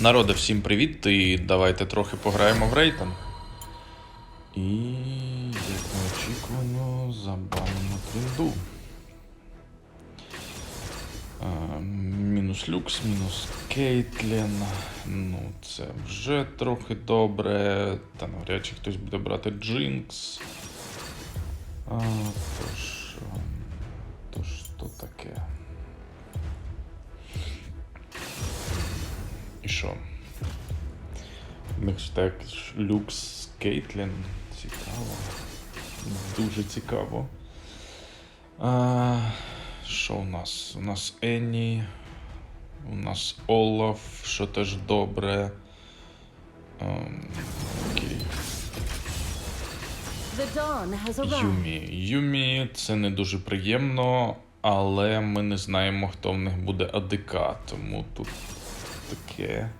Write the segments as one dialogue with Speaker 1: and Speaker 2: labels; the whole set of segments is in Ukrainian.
Speaker 1: Народи, всім привіт! І давайте трохи пограємо в рейтинг. І як неочікувано забанено тренду. А, мінус люкс, мінус Кейтлін. Ну, це вже трохи добре. Та навряд чи хтось буде брати Джинкс. А, тож, тож то таке. І що? Ж люкс Кейтлін. Цікаво. Дуже цікаво. А, що у нас? У нас Енні. У нас Олаф, що теж добре. Ем. Юмі. Юмі це не дуже приємно, але ми не знаємо, хто в них буде АДК, тому тут таке.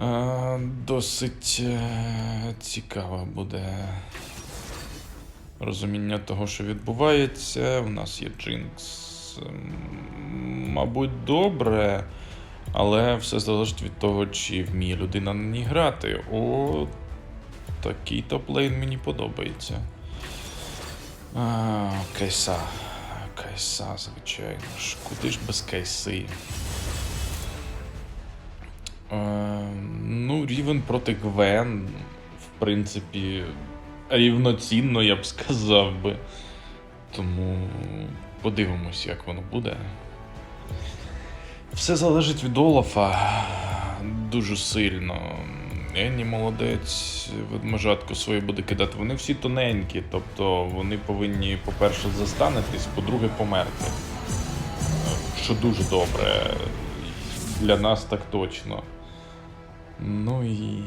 Speaker 1: Е, досить е, цікаве буде розуміння того, що відбувається. У нас є Джинкс. Мабуть, добре, але все залежить від того, чи вміє людина на ній грати. О, такий топ-лейн мені подобається. А, Кайса. Кайса, звичайно ж. Куди ж без кайси? Е, ну, рівень проти Гвен, в принципі, рівноцінно, я б сказав би. Тому подивимось, як воно буде. Все залежить від Олафа дуже сильно. Енні молодець, ведмежатку своє буде кидати. Вони всі тоненькі, тобто вони повинні, по-перше, застанетись, по-друге, померти. Що дуже добре. Для нас так точно. Ну і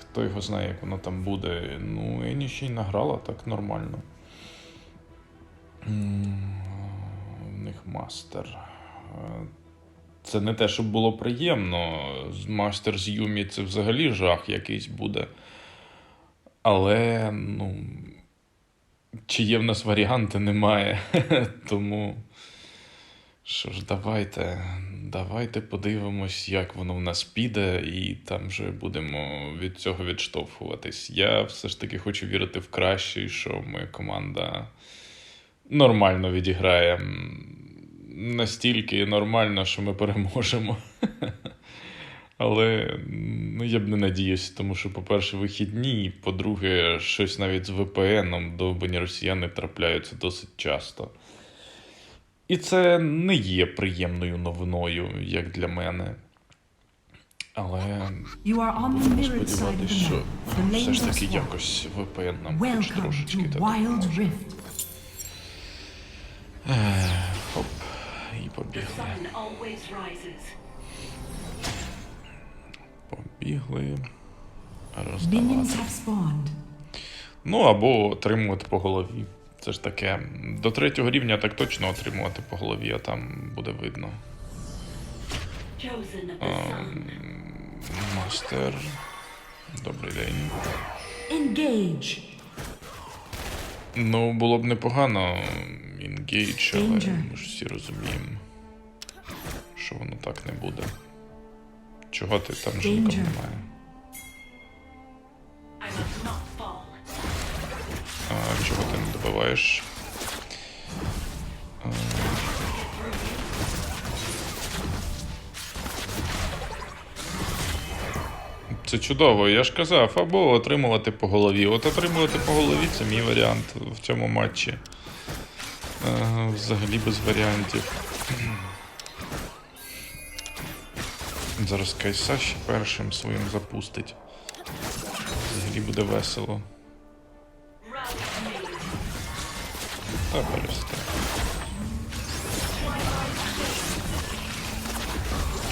Speaker 1: хто його знає, як воно там буде. Ну, Енні ще й награла так нормально. В них мастер. Це не те, щоб було приємно. Мастер з Юмі це взагалі жах якийсь буде. Але, ну. Чи є в нас варіанти, немає. Тому. Що ж, давайте. Давайте подивимось, як воно в нас піде, і там вже будемо від цього відштовхуватись. Я все ж таки хочу вірити в краще, що моя команда нормально відіграє. Настільки нормально, що ми переможемо. Але ну, я б не надіявся, тому що, по-перше, вихідні, і по-друге, щось навіть з VPN довбані росіяни трапляються досить часто. І це не є приємною новиною, як для мене. Але сподіватися, що все ж таки якось VPN нам хоч трошечки допоможе. Хоп, і побігли. Побігли. Роздавати. Ну або отримувати по голові. Це ж таке. До третього рівня так точно отримувати по голові, а там буде видно.
Speaker 2: Sun.
Speaker 1: Мастер. Добрий день.
Speaker 3: Engage.
Speaker 1: Ну, було б непогано інгейдж, але ми ж всі розуміємо, що воно так не буде. Чого ти там ж нікого
Speaker 3: Danger.
Speaker 1: немає? Чого ти не добиваєш? Це чудово, я ж казав, або отримувати по голові. От отримувати по голові це мій варіант в цьому матчі. Взагалі без варіантів. Зараз Кайса ще першим своїм запустить. Взагалі буде весело. Та.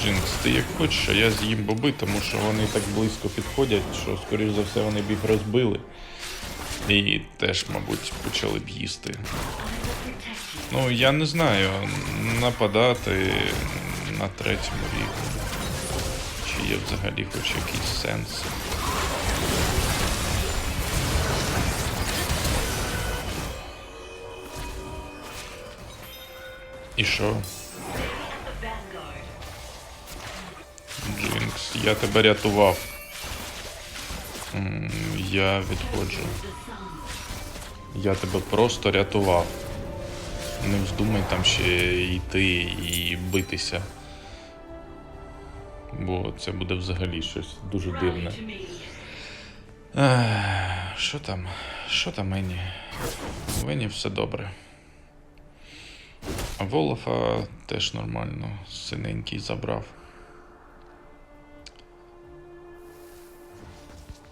Speaker 1: Джинкс, ти як хочеш, а я з'їм боби, тому що вони так близько підходять, що, скоріш за все, вони б їх розбили. І теж, мабуть, почали б їсти. Ну, я не знаю, нападати на третьому рівні. Чи є взагалі хоч якийсь сенс? І що? Джинкс, я тебе рятував. Я відходжу. Я тебе просто рятував. Не вздумай там ще йти і битися. Бо це буде взагалі щось дуже дивне. Що там? Що там мені? У Вені все добре. А Волофа теж нормально. Синенький забрав.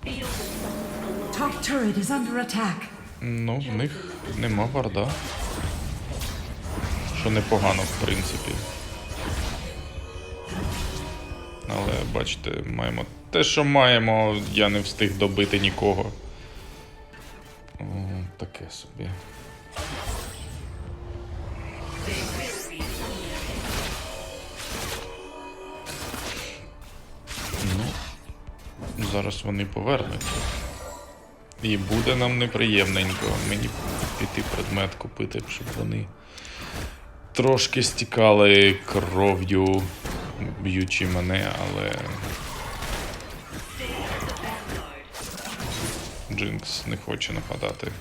Speaker 2: Feel the sun's glow.
Speaker 3: Top turret is under attack.
Speaker 1: Ну, в них нема варда. Що непогано, в принципі. Але бачите, маємо те, що маємо, я не встиг добити нікого. О, таке собі. Зараз вони повернуться. І буде нам неприємненько. Мені піти предмет купити, щоб вони трошки стікали кров'ю, б'ючи мене, але. Джинкс не хоче нападати.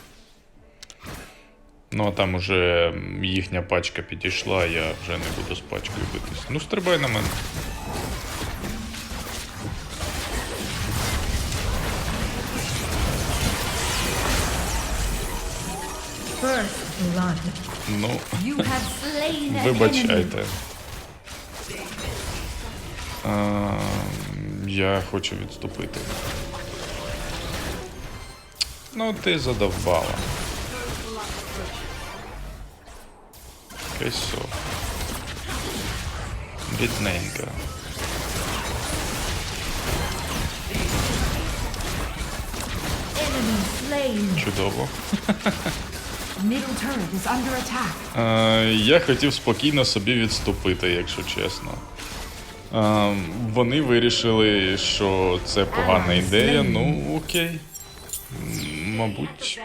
Speaker 1: Ну, а там уже їхня пачка підійшла, я вже не буду з пачкою битись. Ну, стрибай на мене. Ну. Вибачайте. А, я хочу відступити. Ну, ти задовбала. Кейсо. Бідненька. Чудово. Е, я хотів спокійно собі відступити, якщо чесно. Е, вони вирішили, що це погана ідея. Ну, окей. Мабуть,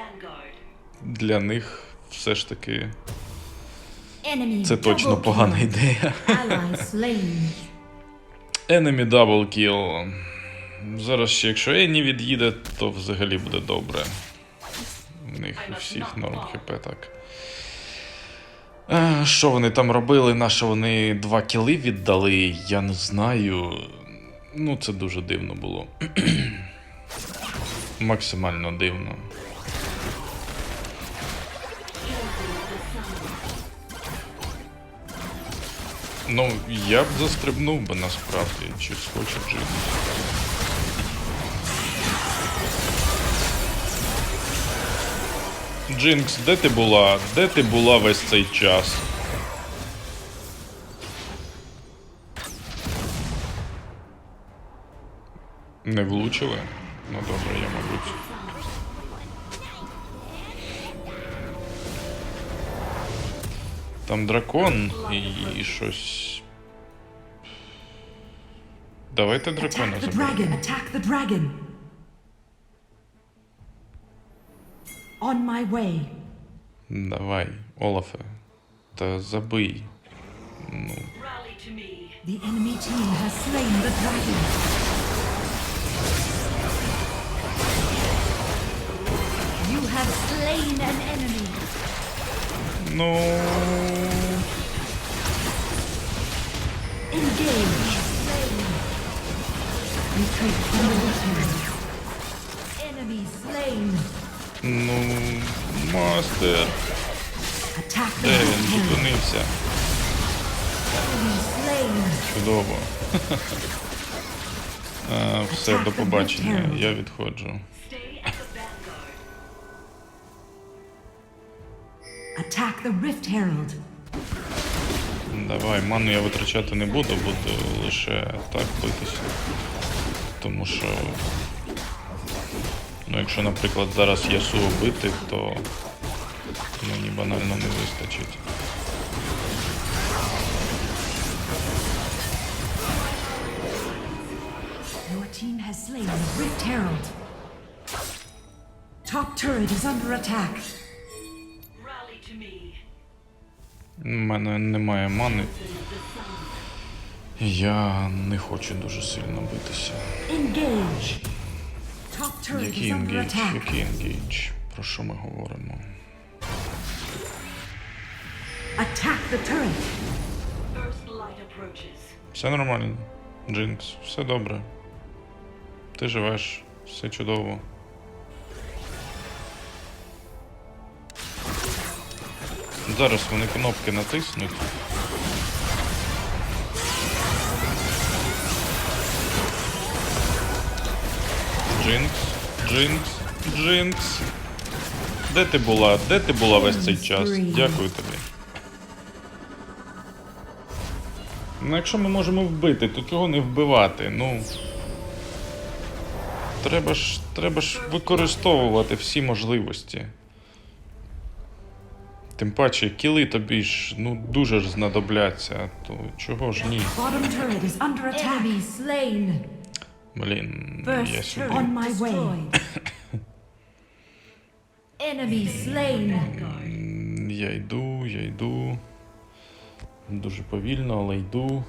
Speaker 1: для них все ж таки це точно погана ідея. Enemy double kill. Зараз ще якщо Енні від'їде, то взагалі буде добре. У них у всіх норм хп так. Е, Що вони там робили? На що вони два кіли віддали? Я не знаю. Ну, це дуже дивно було. Максимально дивно. Ну, я б застрибнув би насправді, чи схоче Джинкс. Джинкс, де ти була? Де ти була весь цей час? Не влучили? Ну добре, я мабуть. Там дракон і, і щось. Давайте дракона заберемо.
Speaker 3: On my way.
Speaker 1: Давай, Олафе. Та забий. Ну,
Speaker 2: Rally to me.
Speaker 3: The enemy team has slain the dragon. You have slain an enemy.
Speaker 1: ну.
Speaker 3: Engage. Slain. Retreat from the weapon. Enemy slain.
Speaker 1: Ну. Мастер. Де він зупинився? Чудово. А, все, до побачення. Я відходжу.
Speaker 3: Attack the Rift Herald.
Speaker 1: Давай, ману я витрачати не буду, буду лише так битися. Тому що. Ну, якщо, наприклад, зараз Ясуо бити, то мені банально не вистачить.
Speaker 3: Your team has slain the Rift Herald. Top turret is under attack.
Speaker 2: Rally to me.
Speaker 1: У мене немає мани. Я не хочу дуже сильно битися.
Speaker 3: Engage.
Speaker 1: Який енгейдж? Який енгейдж? Про що ми говоримо?
Speaker 3: Attack the turret.
Speaker 2: First light approaches.
Speaker 1: Все нормально. Джинкс, все добре. Ти живеш, все чудово. Зараз вони кнопки натиснуть. Джинкс, Джинкс, Джинкс. Де ти була? Де ти була весь цей час? Дякую тобі. Ну, якщо ми можемо вбити, то чого не вбивати? Ну. Треба ж, треба ж використовувати всі можливості. Тим паче, кіли тобі ж ну дуже ж знадобляться, то чого ж ні? Блін, я
Speaker 3: First
Speaker 1: сюди.
Speaker 3: on my way. Enemy slain.
Speaker 1: Я йду, я йду. Дуже повільно, але йду.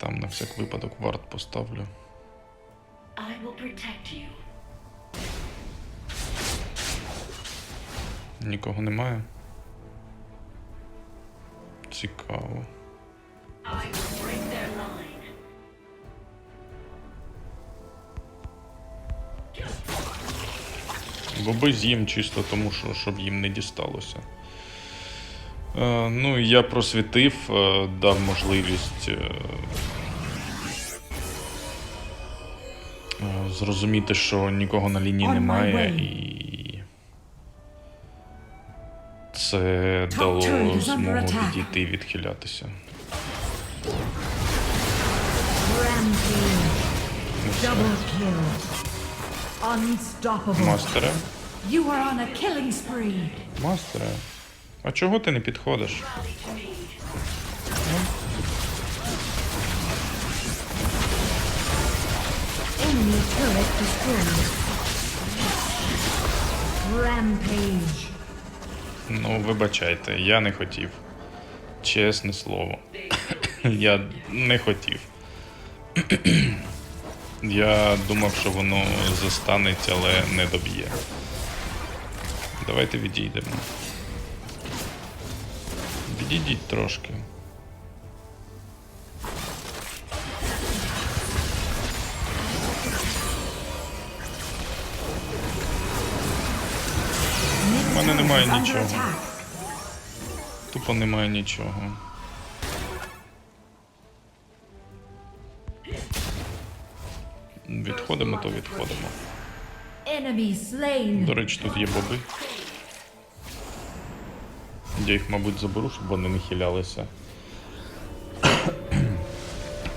Speaker 1: Там на всяк випадок варт поставлю.
Speaker 2: I will protect you.
Speaker 1: Нікого немає. Цікаво. Боби з'їм чисто тому, що щоб їм не дісталося. Е, ну, я просвітив, е, дав можливість е, е, зрозуміти, що нікого на лінії немає, і це дало змогу відійти і відхилятися. Ну. Мастере, мастере. А чого ти не підходиш?
Speaker 3: Enemy turret destroyed. Rampage.
Speaker 1: Ну, вибачайте, я не хотів. Чесне слово. я не хотів. я думав, що воно застанеться, але не доб'є. Давайте відійдемо. Відійдіть трошки. Мене немає нічого. Тупо немає нічого. Відходимо, то відходимо. До речі, тут є боби. Я їх, мабуть, заберу, щоб вони не хилялися.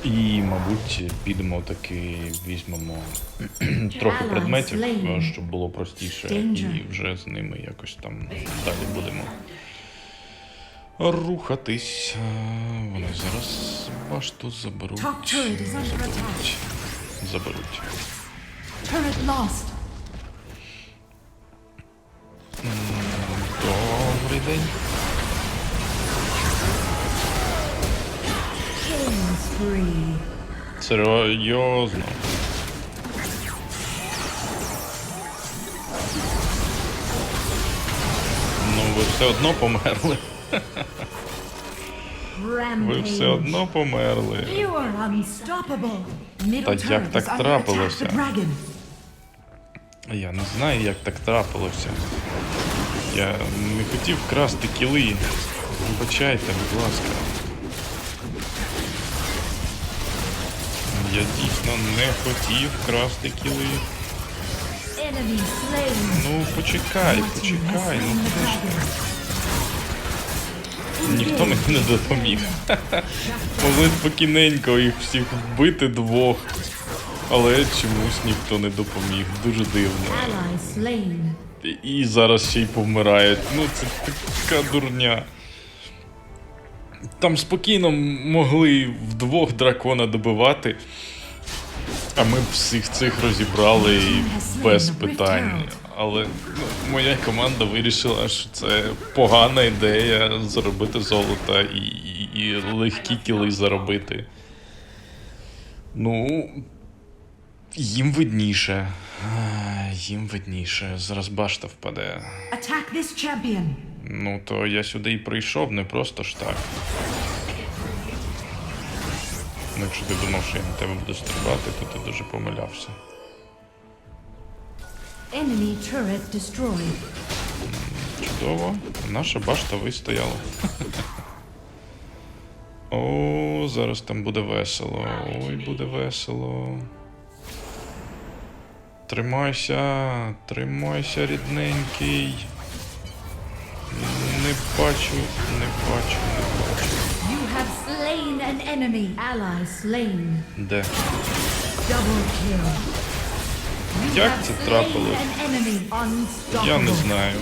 Speaker 1: І, мабуть, підемо таки візьмемо трохи предметів, щоб було простіше, і вже з ними якось там далі будемо рухатись. Вони зараз башту Заберуть. Заберуть. Добрий день. Серйозно. Ну, ви все одно померли. Ви все одно померли. Та як так трапилося? Я не знаю, як так трапилося. Я не хотів красти кіли. Вибачайте, будь ласка. Я дійсно не хотів красти кіли. Ну, почекай, почекай, ну куди ж. Ніхто мені не допоміг. Могли спокійненько їх всіх вбити двох. Але чомусь ніхто не допоміг. Дуже дивно. І зараз ще й повмирають. Ну це така дурня. Там спокійно могли вдвох дракона добивати. А ми б всіх цих розібрали і без питань. але ну, моя команда вирішила, що це погана ідея заробити золото і, і, і легкі кіли заробити. Ну, їм видніше. Їм видніше. Зараз башта впаде.
Speaker 3: Attack this champion.
Speaker 1: Ну, то я сюди і прийшов не просто ж так. Ну, якщо ти думав, що я на тебе буду стрибати, то ти дуже помилявся.
Speaker 3: Enemy turret destroyed.
Speaker 1: Чудово. Наша башта вистояла. О, зараз там буде весело. Ой, буде весело. Тримайся, тримайся, рідненький. Не бачу, не бачу, не бачу.
Speaker 3: You have slain an enemy. Ally slain.
Speaker 1: Де?
Speaker 3: Double kill.
Speaker 1: Як це трапилось? Я не знаю.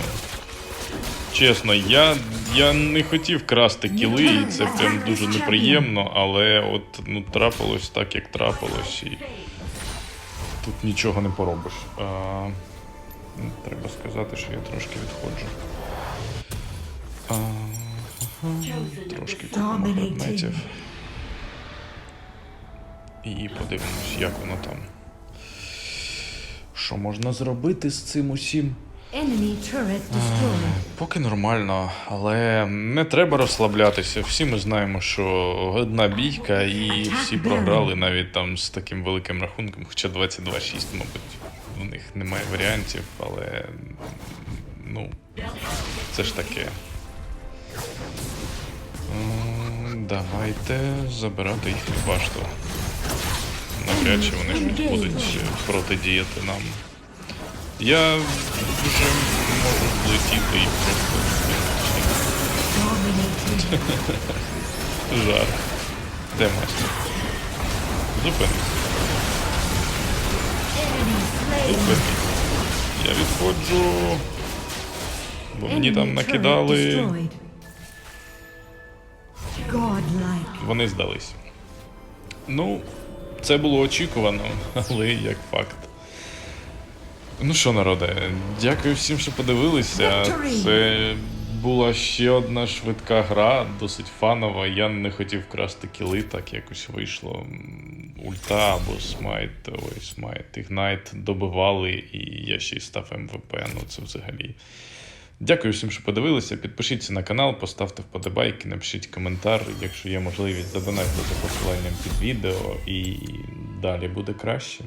Speaker 1: Чесно, я, я не хотів красти кіли, і це прям дуже неприємно, але от ну, трапилось так, як трапилось, і тут нічого не поробиш. А, ну, треба сказати, що я трошки відходжу. Трошки купимо предметів. І подивимось, як воно там. Що можна зробити з цим усім?
Speaker 3: Enemy.
Speaker 1: Поки нормально, але не треба розслаблятися. Всі ми знаємо, що одна бійка, і всі програли навіть там з таким великим рахунком, хоча 22-6, мабуть, у них немає варіантів, але ну, це ж таке. Давайте забирати їхню башту. Навряд чи вони щось будуть протидіяти нам. Я вже можу злетіти і просто жар. Де майстер? Зупинись. Зупинись. Я відходжу. Бо мені там накидали. Вони здались. Ну, це було очікувано, але як факт. Ну що, народе, дякую всім, що подивилися. Це була ще одна швидка гра, досить фанова. Я не хотів красти кіли, так якось вийшло. Ульта або смайт, ой, смайт, ігнайт добивали, і я ще й став МВП. Ну це взагалі. Дякую всім, що подивилися. Підпишіться на канал, поставте вподобайки, напишіть коментар, якщо є можливість, задонайте за посиланням під відео, і далі буде краще.